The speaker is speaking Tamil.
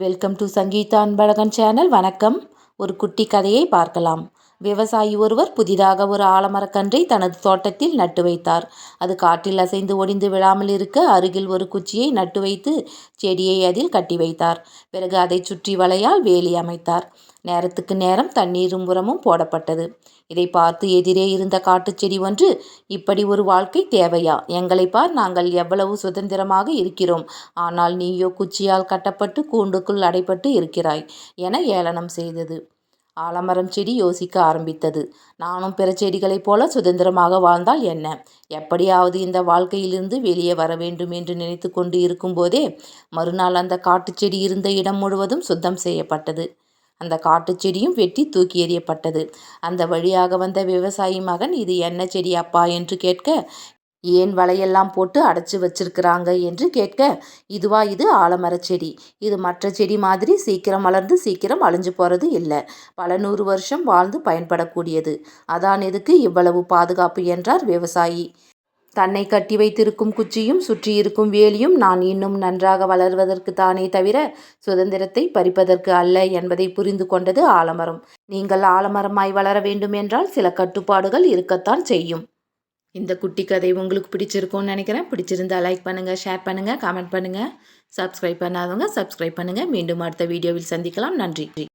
Welcome to Sangeetha Anbazhagan channel வணக்கம். ஒரு குட்டி கதையை பார்க்கலாம். விவசாயி ஒருவர் புதிதாக ஒரு ஆலமரக்கன்றை தனது தோட்டத்தில் நட்டு வைத்தார். அது காற்றில் அசைந்து ஒடிந்து விழாமல் இருக்க அருகில் ஒரு குச்சியை நட்டு வைத்து செடியை அதில் கட்டி வைத்தார். பிறகு அதை சுற்றி வலையால் வேலி அமைத்தார். நேரத்துக்கு நேரம் தண்ணீரும் உரமும் போடப்பட்டது. இதை பார்த்து எதிரே இருந்த காட்டுச் செடி ஒன்று இப்படி ஒரு வாழ்க்கை தேவையா? எங்களை பார் நாங்கள் எவ்வளவு சுதந்திரமாக இருக்கிறோம். ஆனால் நீயோ குச்சியால் கட்டப்பட்டு கூண்டுக்குள் அடைப்பட்டு இருக்கிறாய் என ஏளனம் செய்தது. ஆலமரம் செடி யோசிக்க ஆரம்பித்தது. நானும் பிற செடிகளைப் போல சுதந்திரமாக வாழ்ந்தால் என்ன? எப்படியாவது இந்த வாழ்க்கையிலிருந்து வெளியே வர வேண்டும் என்று நினைத்து கொண்டு இருக்கும்போதே மறுநாள் அந்த காட்டுச் செடி இருந்த இடம் முழுவதும் சுத்தம் செய்யப்பட்டது. அந்த காட்டுச் செடியும் வெட்டி தூக்கி எறியப்பட்டது. அந்த வழியாக வந்த விவசாயி மகன் இது என்ன செடி அப்பா? என்று கேட்க ஏன் வலையெல்லாம் போட்டு அடைச்சி வச்சிருக்கிறாங்க என்று கேட்க இதுவா இது ஆலமரச் செடி. இது மற்ற செடி மாதிரி சீக்கிரம் வளர்ந்து சீக்கிரம் அழிஞ்சு போகிறது இல்லை. பல நூறு வருஷம் வாழ்ந்து பயன்படக்கூடியது. அதான் இதுக்கு இவ்வளவு பாதுகாப்பு? என்றார் விவசாயி. தன்னை கட்டி வைத்திருக்கும் குச்சியும் சுற்றியிருக்கும் வேலியும் நான் இன்னும் நன்றாக வளர்வதற்கு தானே தவிர சுதந்திரத்தை பறிப்பதற்கு அல்ல என்பதை புரிந்து கொண்டது ஆலமரம். நீங்கள் ஆலமரமாய் வளர வேண்டும் என்றால் சில கட்டுப்பாடுகள் இருக்கத்தான் செய்யும். இந்த குட்டி கதை உங்களுக்கு பிடிச்சிருக்கும்னு நினைக்கிறேன். பிடிச்சிருந்தா லைக் பண்ணுங்கள் ஷேர் பண்ணுங்கள் கமெண்ட் பண்ணுங்கள் சப்ஸ்கிரைப் பண்ணாதவங்க சப்ஸ்கிரைப் பண்ணுங்கள் மீண்டும் அடுத்த வீடியோவில் சந்திக்கலாம். நன்றி.